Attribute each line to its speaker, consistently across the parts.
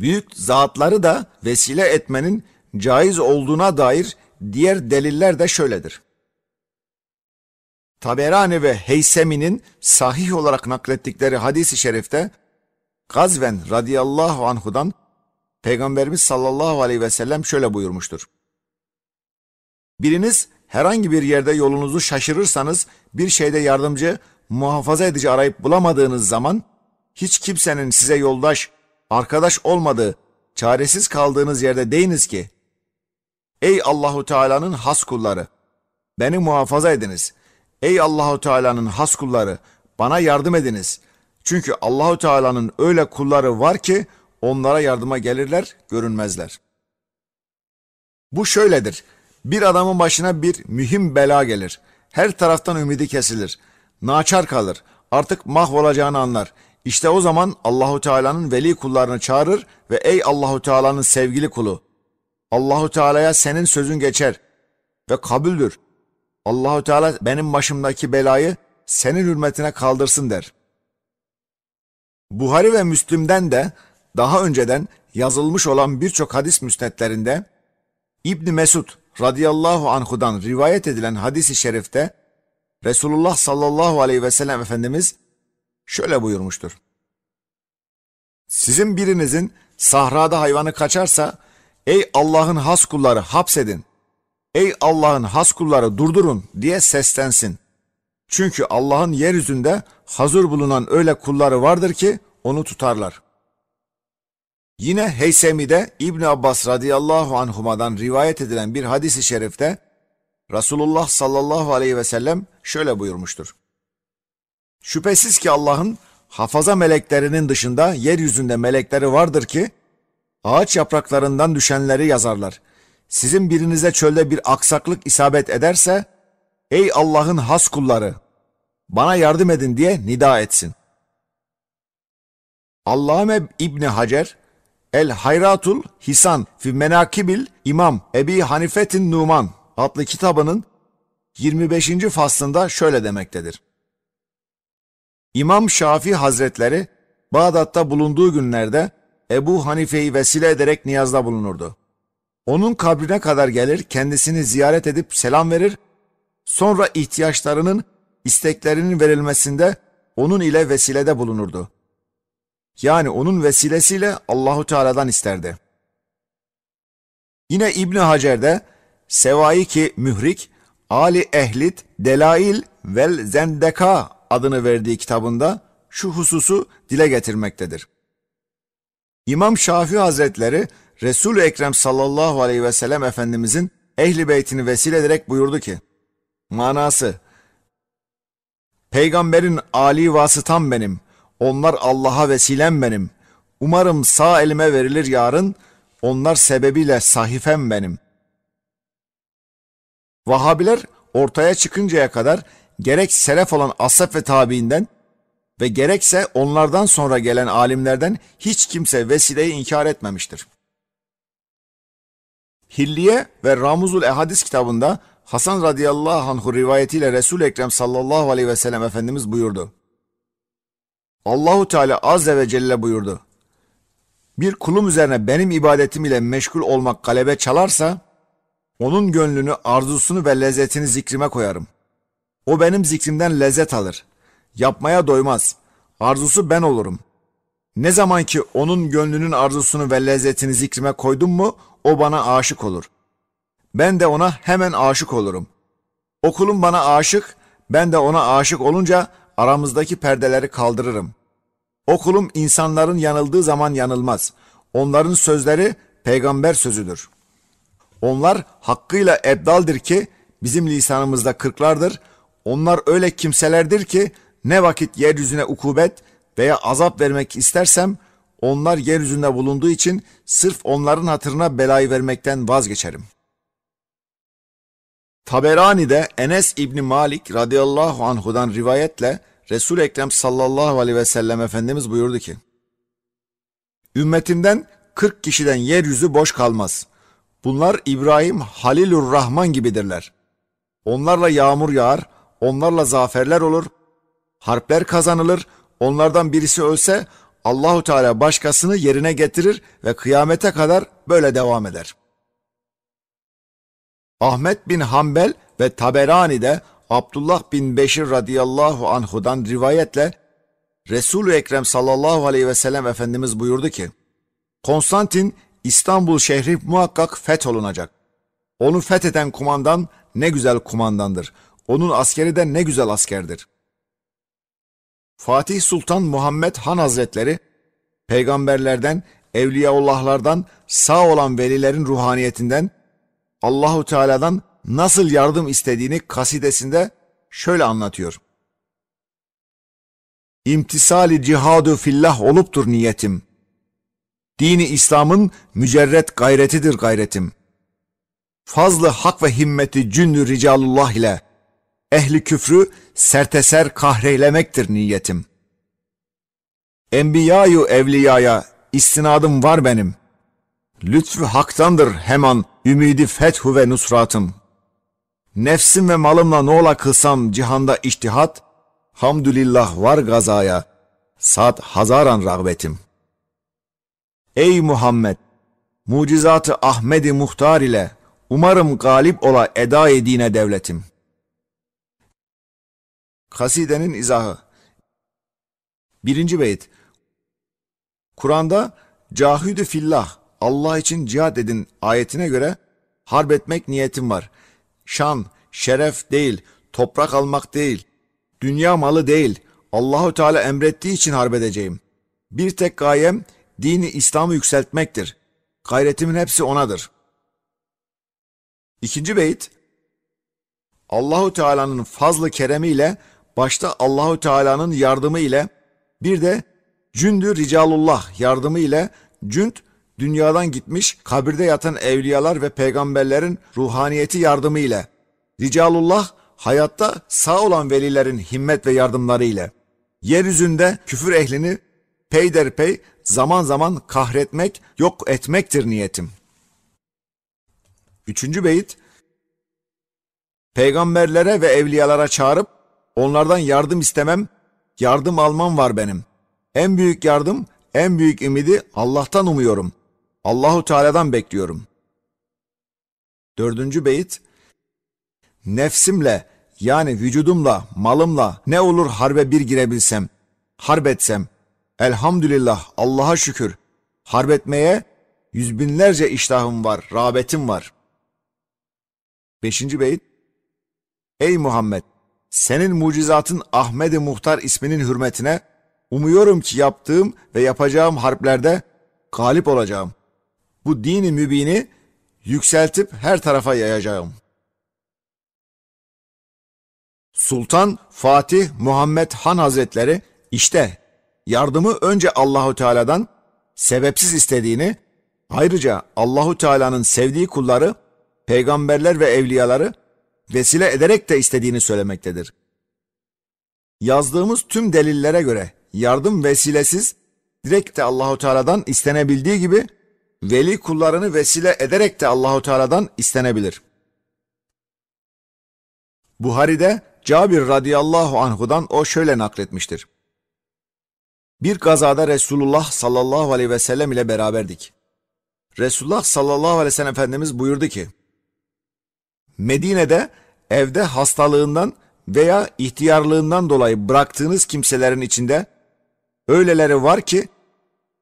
Speaker 1: Büyük zatları da vesile etmenin caiz olduğuna dair diğer deliller de şöyledir. Taberani ve Heysemi'nin sahih olarak naklettikleri hadisi şerifte Gazven radıyallahu anhudan Peygamberimiz sallallahu aleyhi ve sellem şöyle buyurmuştur. Biriniz herhangi bir yerde yolunuzu şaşırırsanız bir şeyde yardımcı, muhafaza edici arayıp bulamadığınız zaman hiç kimsenin size yoldaş, arkadaş olmadığı, çaresiz kaldığınız yerde deyiniz ki Ey Allahu Teala'nın has kulları beni muhafaza ediniz. Ey Allahu Teala'nın has kulları bana yardım ediniz. Çünkü Allahu Teala'nın öyle kulları var ki onlara yardıma gelirler, görünmezler. Bu şöyledir. Bir adamın başına bir mühim bela gelir. Her taraftan ümidi kesilir. Naçar kalır. Artık mahvolacağını anlar. İşte o zaman Allahu Teala'nın veli kullarını çağırır ve ey Allahu Teala'nın sevgili kulu Allahu Teala'ya senin sözün geçer ve kabuldür. Allahu Teala benim başımdaki belayı senin hürmetine kaldırsın der. Buhari ve Müslim'den de daha önceden yazılmış olan birçok hadis müsnetlerinde İbn Mesud radıyallahu anhudan rivayet edilen hadisi şerifte Resulullah sallallahu aleyhi ve sellem Efendimiz şöyle buyurmuştur. Sizin birinizin sahrada hayvanı kaçarsa ey Allah'ın has kulları hapsedin. Ey Allah'ın has kulları durdurun diye seslensin. Çünkü Allah'ın yeryüzünde hazır bulunan öyle kulları vardır ki onu tutarlar. Yine Heysemi'de İbn Abbas radıyallahu anhuma'dan rivayet edilen bir hadisi şerifte Resulullah sallallahu aleyhi ve sellem şöyle buyurmuştur. Şüphesiz ki Allah'ın hafaza meleklerinin dışında yeryüzünde melekleri vardır ki ağaç yapraklarından düşenleri yazarlar. Sizin birinize çölde bir aksaklık isabet ederse ey Allah'ın has kulları bana yardım edin diye nida etsin. Allame İbni Hacer El Hayratul Hisan fi Menakibil İmam Ebi Hanifetin Numan adlı kitabının 25. faslında şöyle demektedir. İmam Şafii Hazretleri Bağdat'ta bulunduğu günlerde Ebu Hanife'yi vesile ederek niyazda bulunurdu. Onun kabrine kadar gelir, kendisini ziyaret edip selam verir, sonra ihtiyaçlarının, isteklerinin verilmesinde onun ile vesilede bulunurdu. Yani onun vesilesiyle Allahu Teala'dan isterdi. Yine İbn Hacer'de Sevaiki Mührik, Ali Ehlit, Delail vel Zendeka adını verdiği kitabında şu hususu dile getirmektedir. İmam Şafii Hazretleri Resul-i Ekrem sallallahu aleyhi ve sellem Efendimizin ehli beytini vesile ederek buyurdu ki, manası, Peygamberin Ali vasıtam benim, onlar Allah'a vesilem benim. Umarım sağ elime verilir yarın, onlar sebebiyle sahifem benim. Vahabiler ortaya çıkıncaya kadar gerek selef olan asaf ve tabiinden ve gerekse onlardan sonra gelen alimlerden hiç kimse vesileyi inkar etmemiştir. Hilliye ve Ramuzul Ehadis kitabında Hasan radıyallahu anhu rivayetiyle Resul Ekrem sallallahu aleyhi ve sellem Efendimiz buyurdu. Allahu Teala azze ve celle buyurdu. Bir kulum üzerine benim ibadetim ile meşgul olmak galebe çalarsa onun gönlünü, arzusunu ve lezzetini zikrime koyarım. O benim zikrimden lezzet alır. Yapmaya doymaz. Arzusu ben olurum. Ne zaman ki onun gönlünün arzusunu ve lezzetini zikrime koydum mu o bana aşık olur. Ben de ona hemen aşık olurum. O kulum bana aşık, ben de ona aşık olunca aramızdaki perdeleri kaldırırım. O kulum insanların yanıldığı zaman yanılmaz. Onların sözleri peygamber sözüdür. Onlar hakkıyla ebdaldir ki bizim lisanımızda kırklardır. Onlar öyle kimselerdir ki ne vakit yeryüzüne ukubet veya azap vermek istersem onlar yeryüzünde bulunduğu için sırf onların hatırına belayı vermekten vazgeçerim. Taberani'de Enes İbni Malik radıyallahu anhudan rivayetle Resul Ekrem sallallahu aleyhi ve sellem Efendimiz buyurdu ki, Ümmetimden 40 kişiden yeryüzü boş kalmaz. Bunlar İbrahim Halilur Rahman gibidirler. Onlarla yağmur yağar, onlarla zaferler olur, harpler kazanılır, onlardan birisi ölse Allahu Teala başkasını yerine getirir ve kıyamete kadar böyle devam eder. Ahmet bin Hanbel ve Taberani'de Abdullah bin Beşir radıyallahu anhudan rivayetle Resul-ü Ekrem sallallahu aleyhi ve sellem Efendimiz buyurdu ki, Konstantin İstanbul şehri muhakkak fetholunacak. Onu fetheden kumandan ne güzel kumandandır. Onun askeri de ne güzel askerdir. Fatih Sultan Muhammed Han Hazretleri, peygamberlerden, evliyaullahlardan, sağ olan velilerin ruhaniyetinden, Allahu Teala'dan nasıl yardım istediğini kasidesinde şöyle anlatıyor. İmtisali cihadu fillah oluptur niyetim. Dini İslam'ın mücerret gayretidir gayretim. Fazlı hak ve himmeti cündü ricalullah ile ehli küfrü serteser kahreylemektir niyetim. Enbiyayu evliyaya istinadım var benim. Lütfü haktandır hemen ümidi fethu ve nusratım. Nefsim ve malımla ne ola kılsam cihanda iştihat, hamdülillah var gazaya, saat hazaran rağbetim. Ey Muhammed! Mucizatı Ahmedi Muhtar ile umarım galip ola eda edine devletim. Kasidenin izahı Birinci beyt Kur'an'da cahidü fillah Allah için cihad edin ayetine göre harp etmek niyetim var. Şan, şeref değil, toprak almak değil, dünya malı değil, Allahu Teala emrettiği için harp edeceğim. Bir tek gayem dini İslam'ı yükseltmektir. Gayretimin hepsi onadır. İkinci beyit Allahu Teala'nın fazlı keremiyle başta Allahu Teala'nın yardımı ile bir de cündü ricalullah yardımı ile cünd dünyadan gitmiş kabirde yatan evliyalar ve peygamberlerin ruhaniyeti yardımı ile ricalullah hayatta sağ olan velilerin himmet ve yardımları ile yeryüzünde küfür ehlini peyderpey zaman zaman kahretmek, yok etmektir niyetim. Üçüncü beyit, peygamberlere ve evliyalara çağırıp onlardan yardım istemem, yardım almam var benim. En büyük yardım, en büyük ümidi Allah'tan umuyorum. Allahu Teala'dan bekliyorum. Dördüncü beyit, nefsimle yani vücudumla, malımla ne olur harbe bir girebilsem, harp etsem, elhamdülillah Allah'a şükür, harp etmeye yüz binlerce iştahım var, rağbetim var. Beşinci beyit, Ey Muhammed! Senin mucizatın Ahmet-i Muhtar isminin hürmetine umuyorum ki yaptığım ve yapacağım harplerde galip olacağım. Bu dini mübini yükseltip her tarafa yayacağım. Sultan Fatih Muhammed Han Hazretleri işte yardımı önce Allahu Teala'dan sebepsiz istediğini, ayrıca Allahu Teala'nın sevdiği kulları, peygamberler ve evliyaları vesile ederek de istediğini söylemektedir. Yazdığımız tüm delillere göre yardım vesilesiz direkt de Allahu Teala'dan istenebildiği gibi veli kullarını vesile ederek de Allahu Teala'dan istenebilir. Buhari'de Cabir radıyallahu anhudan o şöyle nakletmiştir. Bir gazada Resulullah sallallahu aleyhi ve sellem ile beraberdik. Resulullah sallallahu aleyhi ve sellem Efendimiz buyurdu ki, Medine'de evde hastalığından veya ihtiyarlığından dolayı bıraktığınız kimselerin içinde öyleleri var ki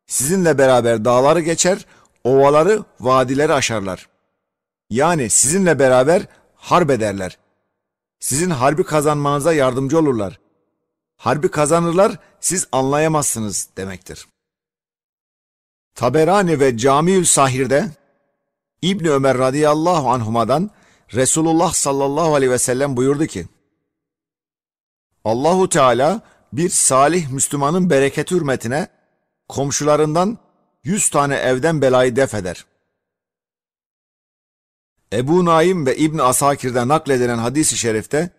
Speaker 1: sizinle beraber dağları geçer, ovaları, vadileri aşarlar. Yani sizinle beraber harp ederler. Sizin harbi kazanmanıza yardımcı olurlar. Harbi kazanırlar, siz anlayamazsınız demektir. Taberani ve Camiül Sahir'de İbni Ömer radıyallahu anhuma'dan Resulullah sallallahu aleyhi ve sellem buyurdu ki, Allahu Teala bir salih Müslümanın bereketi hürmetine komşularından yüz tane evden belayı def eder. Ebu Naim ve İbn Asakir'den nakledilen hadis-i şerifte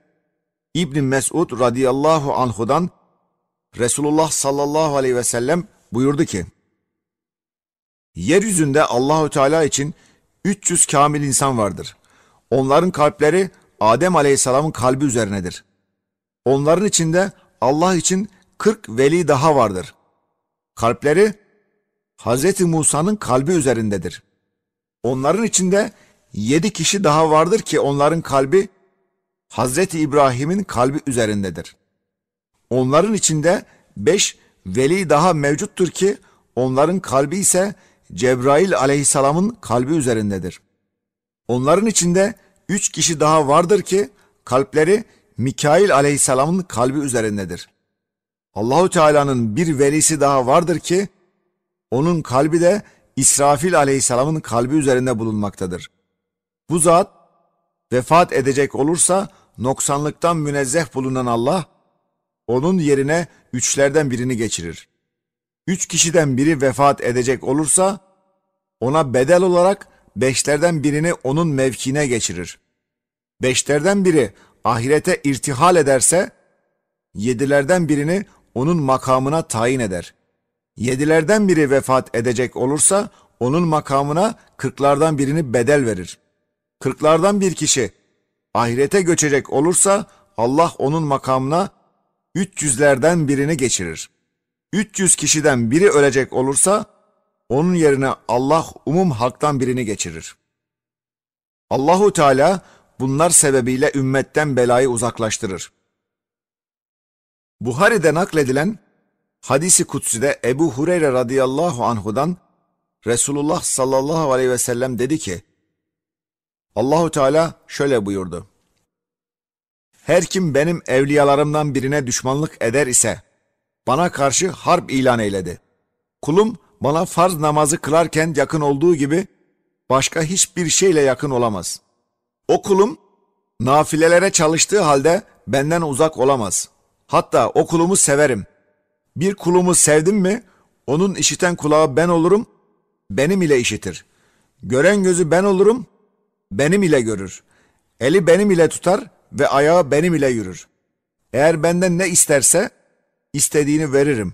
Speaker 1: İbn Mesud radıyallahu anhudan Resulullah sallallahu aleyhi ve sellem buyurdu ki: Yeryüzünde Allahü Teala için 300 kamil insan vardır. Onların kalpleri Adem Aleyhisselam'ın kalbi üzerinedir. Onların içinde Allah için 40 veli daha vardır. Kalpleri Hz. Musa'nın kalbi üzerindedir. Onların içinde yedi kişi daha vardır ki onların kalbi Hz. İbrahim'in kalbi üzerindedir. Onların içinde beş veli daha mevcuttur ki onların kalbi ise Cebrail aleyhisselamın kalbi üzerindedir. Onların içinde üç kişi daha vardır ki kalpleri Mikail aleyhisselamın kalbi üzerindedir. Allahu Teala'nın bir velisi daha vardır ki onun kalbi de İsrafil aleyhisselamın kalbi üzerinde bulunmaktadır. Bu zat vefat edecek olursa noksanlıktan münezzeh bulunan Allah onun yerine üçlerden birini geçirir. Üç kişiden biri vefat edecek olursa ona bedel olarak beşlerden birini onun mevkine geçirir. Beşlerden biri ahirete irtihal ederse yedilerden birini onun makamına tayin eder. Yedilerden biri vefat edecek olursa onun makamına kırklardan birini bedel verir. Kırklardan bir kişi ahirete göçecek olursa Allah onun makamına 300'lerden birini geçirir. 300 kişiden biri ölecek olursa onun yerine Allah umum halktan birini geçirir. Allahu Teala bunlar sebebiyle ümmetten belayı uzaklaştırır. Buhari'de nakledilen hadisi kutsi'de Ebu Hureyre radıyallahu anhudan Resulullah sallallahu aleyhi ve sellem dedi ki Allahu Teala şöyle buyurdu. Her kim benim evliyalarımdan birine düşmanlık eder ise bana karşı harp ilan eyledi. Kulum bana farz namazı kılarken yakın olduğu gibi başka hiçbir şeyle yakın olamaz. O kulum nafilelere çalıştığı halde benden uzak olamaz. Hatta o kulumu severim. Bir kulumu sevdim mi onun işiten kulağı ben olurum, benim ile işitir. Gören gözü ben olurum, benim ile görür. Eli benim ile tutar ve ayağı benim ile yürür. Eğer benden ne isterse istediğini veririm.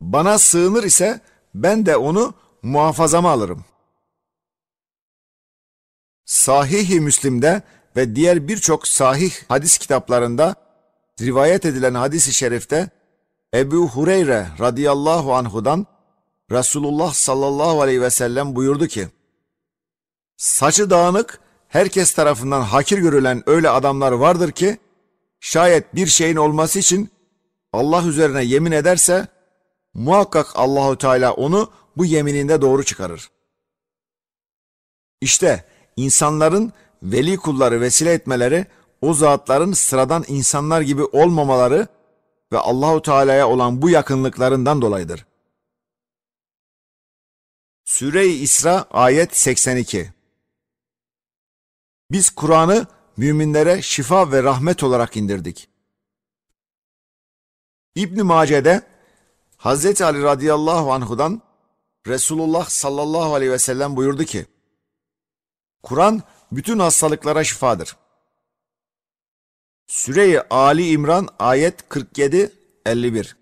Speaker 1: Bana sığınır ise ben de onu muhafazama alırım. Sahih-i Müslim'de ve diğer birçok sahih hadis kitaplarında rivayet edilen hadis-i şerifte Ebu Hureyre radıyallahu anhudan Resulullah sallallahu aleyhi ve sellem buyurdu ki Saçı dağınık, herkes tarafından hakir görülen öyle adamlar vardır ki şayet bir şeyin olması için Allah üzerine yemin ederse muhakkak Allahu Teala onu bu yemininde doğru çıkarır. İşte insanların veli kulları vesile etmeleri o zatların sıradan insanlar gibi olmamaları ve Allahu Teala'ya olan bu yakınlıklarından dolayıdır. Süre-i İsra ayet 82 Biz Kur'an'ı müminlere şifa ve rahmet olarak indirdik. İbn Mace'de Hz. Ali radıyallahu anhudan Resulullah sallallahu aleyhi ve sellem buyurdu ki Kur'an bütün hastalıklara şifadır. Süre-i Ali İmran ayet 47-51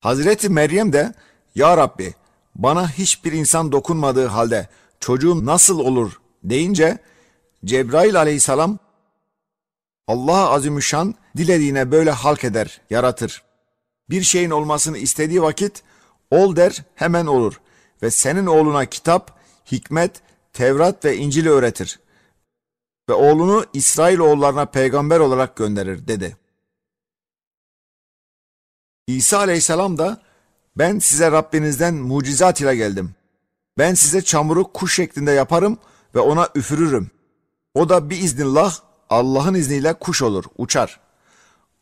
Speaker 1: Hazreti Meryem de Ya Rabbi bana hiçbir insan dokunmadığı halde çocuğum nasıl olur deyince Cebrail aleyhisselam Allah azimüşşan dilediğine böyle halk eder, yaratır. Bir şeyin olmasını istediği vakit ol der hemen olur ve senin oğluna kitap, hikmet, Tevrat ve İncil'i öğretir ve oğlunu İsrail oğullarına peygamber olarak gönderir dedi. İsa aleyhisselam da ben size Rabbinizden mucizat ile geldim. Ben size çamuru kuş şeklinde yaparım ve ona üfürürüm. O da bir iznillah Allah'ın izniyle kuş olur, uçar.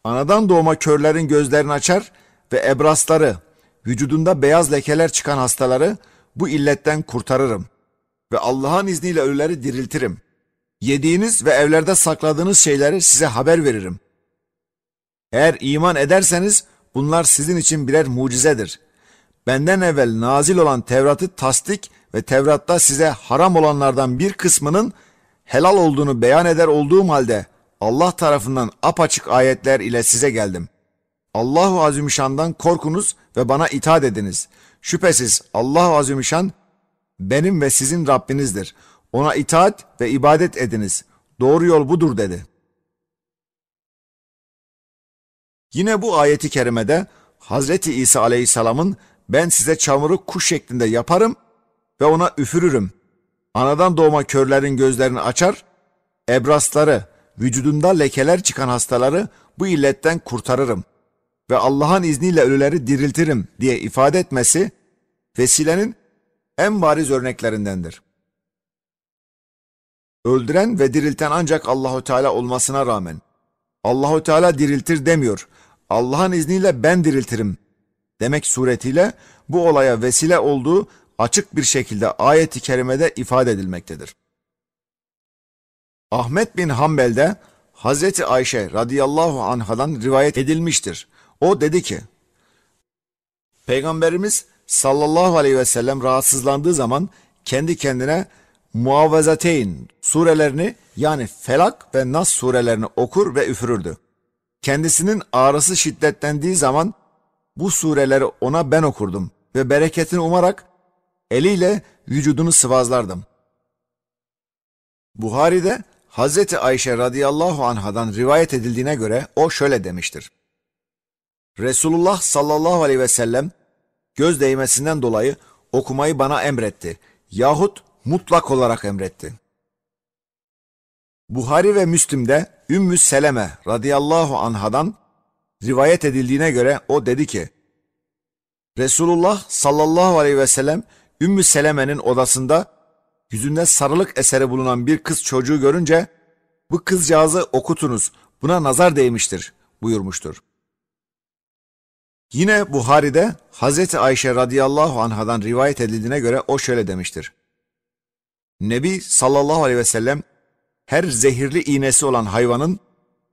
Speaker 1: Anadan doğma körlerin gözlerini açar ve ebrasları, vücudunda beyaz lekeler çıkan hastaları bu illetten kurtarırım. Ve Allah'ın izniyle ölüleri diriltirim. Yediğiniz ve evlerde sakladığınız şeyleri size haber veririm. Eğer iman ederseniz bunlar sizin için birer mucizedir. Benden evvel nazil olan Tevrat'ı tasdik ve Tevrat'ta size haram olanlardan bir kısmının helal olduğunu beyan eder olduğum halde Allah tarafından apaçık ayetler ile size geldim. Allahu Azimüşşan'dan korkunuz ve bana itaat ediniz. Şüphesiz Allahu Azimüşşan benim ve sizin Rabbinizdir. Ona itaat ve ibadet ediniz. Doğru yol budur dedi. Yine bu ayeti kerimede Hazreti İsa Aleyhisselam'ın ben size çamuru kuş şeklinde yaparım ve ona üfürürüm. Anadan doğma körlerin gözlerini açar, ebrasları, vücudunda lekeler çıkan hastaları bu illetten kurtarırım ve Allah'ın izniyle ölüleri diriltirim diye ifade etmesi vesilenin en bariz örneklerindendir. Öldüren ve dirilten ancak Allahu Teala olmasına rağmen Allahu Teala diriltir demiyor. Allah'ın izniyle ben diriltirim demek suretiyle bu olaya vesile olduğu açık bir şekilde ayeti kerimede ifade edilmektedir. Ahmet bin Hanbel'de Hazreti Ayşe radıyallahu anhadan rivayet edilmiştir. O dedi ki, Peygamberimiz sallallahu aleyhi ve sellem rahatsızlandığı zaman kendi kendine muavvezateyn surelerini yani Felak ve Nas surelerini okur ve üfürürdü. Kendisinin ağrısı şiddetlendiği zaman bu sureleri ona ben okurdum ve bereketini umarak eliyle vücudunu sıvazlardım. Buhari'de Hazreti Ayşe radıyallahu anhadan rivayet edildiğine göre o şöyle demiştir. Resulullah sallallahu aleyhi ve sellem göz değmesinden dolayı okumayı bana emretti yahut mutlak olarak emretti. Buhari ve Müslim'de Ümmü Seleme radıyallahu anhadan rivayet edildiğine göre o dedi ki, Resulullah sallallahu aleyhi ve sellem Ümmü Seleme'nin odasında yüzünde sarılık eseri bulunan bir kız çocuğu görünce bu kızcağızı okutunuz buna nazar değmiştir buyurmuştur. Yine Buhari'de Hazreti Ayşe radıyallahu anhadan rivayet edildiğine göre o şöyle demiştir. Nebi sallallahu aleyhi ve sellem her zehirli iğnesi olan hayvanın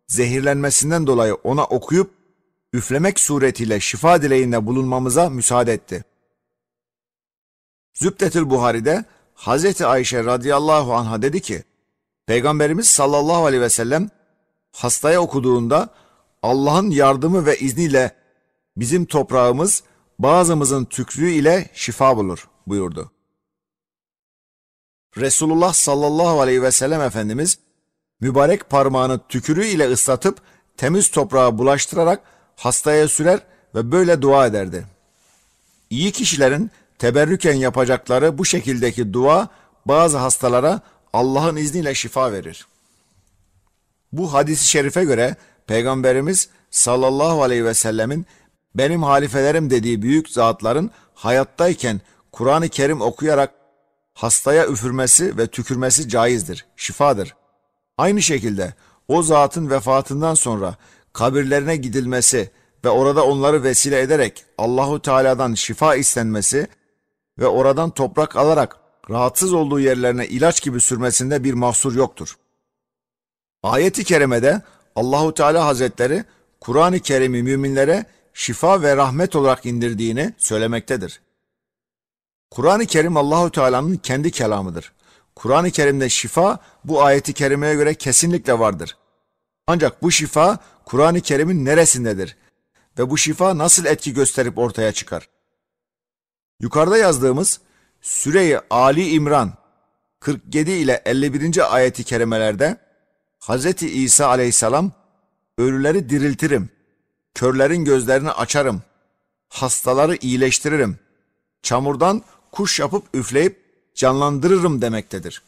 Speaker 1: zehirlenmesinden dolayı ona okuyup üflemek suretiyle şifa dileğinde bulunmamıza müsaade etti. Zübdetül Buhari'de Hazreti Ayşe radıyallahu anha dedi ki, Peygamberimiz sallallahu aleyhi ve sellem hastaya okuduğunda Allah'ın yardımı ve izniyle bizim toprağımız bazımızın tükrüğü ile şifa bulur buyurdu. Resulullah sallallahu aleyhi ve sellem Efendimiz mübarek parmağını tükürüğü ile ıslatıp temiz toprağa bulaştırarak hastaya sürer ve böyle dua ederdi. İyi kişilerin teberrüken yapacakları bu şekildeki dua bazı hastalara Allah'ın izniyle şifa verir. Bu hadisi şerife göre Peygamberimiz sallallahu aleyhi ve sellemin benim halifelerim dediği büyük zatların hayattayken Kur'an-ı Kerim okuyarak hastaya üfürmesi ve tükürmesi caizdir, şifadır. Aynı şekilde o zatın vefatından sonra kabirlerine gidilmesi ve orada onları vesile ederek Allahu Teala'dan şifa istenmesi ve oradan toprak alarak rahatsız olduğu yerlerine ilaç gibi sürmesinde bir mahsur yoktur. Ayet-i kerimede Allahu Teala Hazretleri Kur'an-ı Kerim'i müminlere şifa ve rahmet olarak indirdiğini söylemektedir. Kur'an-ı Kerim Allahu Teala'nın kendi kelamıdır. Kur'an-ı Kerim'de şifa bu ayeti kerimeye göre kesinlikle vardır. Ancak bu şifa Kur'an-ı Kerim'in neresindedir ve bu şifa nasıl etki gösterip ortaya çıkar? Yukarıda yazdığımız Süre-i Ali İmran 47 ile 51. ayeti kerimelerde Hz. İsa aleyhisselam ölüleri diriltirim, körlerin gözlerini açarım, hastaları iyileştiririm, çamurdan kuş yapıp üfleyip canlandırırım demektedir.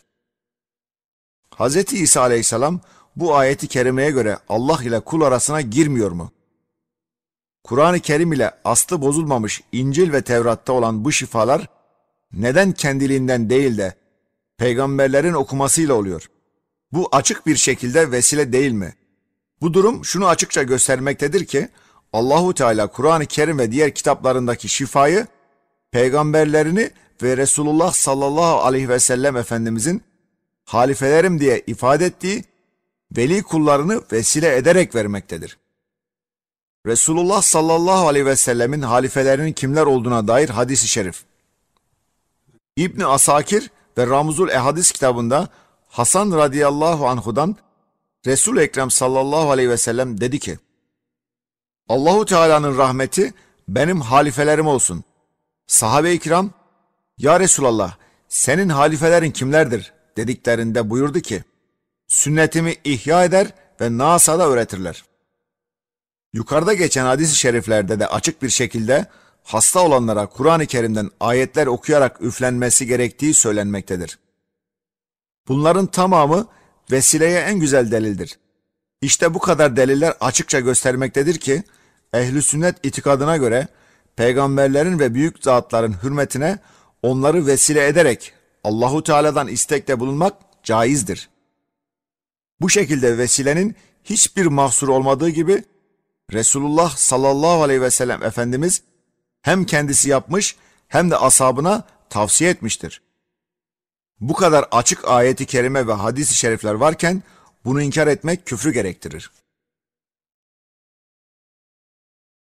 Speaker 1: Hz. İsa aleyhisselam bu ayeti kerimeye göre Allah ile kul arasına girmiyor mu? Kur'an-ı Kerim ile aslı bozulmamış İncil ve Tevrat'ta olan bu şifalar neden kendiliğinden değil de peygamberlerin okumasıyla oluyor? Bu açık bir şekilde vesile değil mi? Bu durum şunu açıkça göstermektedir ki Allahu Teala Kur'an-ı Kerim ve diğer kitaplarındaki şifayı peygamberlerini ve Resulullah sallallahu aleyhi ve sellem Efendimizin halifelerim diye ifade ettiği veli kullarını vesile ederek vermektedir. Resulullah sallallahu aleyhi ve sellemin halifelerinin kimler olduğuna dair hadisi şerif. İbni Asakir ve Ramuzul Ehadis kitabında Hasan radıyallahu anhudan Resul Ekrem sallallahu aleyhi ve sellem dedi ki: Allahu Teala'nın rahmeti benim halifelerim olsun. Sahabe-i kiram, Ya Resulallah, senin halifelerin kimlerdir? dediklerinde buyurdu ki, sünnetimi ihya eder ve nasada öğretirler. Yukarıda geçen hadis-i şeriflerde de açık bir şekilde hasta olanlara Kur'an-ı Kerim'den ayetler okuyarak üflenmesi gerektiği söylenmektedir. Bunların tamamı vesileye en güzel delildir. İşte bu kadar deliller açıkça göstermektedir ki ehli sünnet itikadına göre peygamberlerin ve büyük zatların hürmetine onları vesile ederek Allahu Teala'dan istekte bulunmak caizdir. Bu şekilde vesilenin hiçbir mahsur olmadığı gibi Resulullah sallallahu aleyhi ve sellem Efendimiz hem kendisi yapmış hem de ashabına tavsiye etmiştir. Bu kadar açık ayeti kerime ve hadis-i şerifler varken bunu inkar etmek küfrü gerektirir.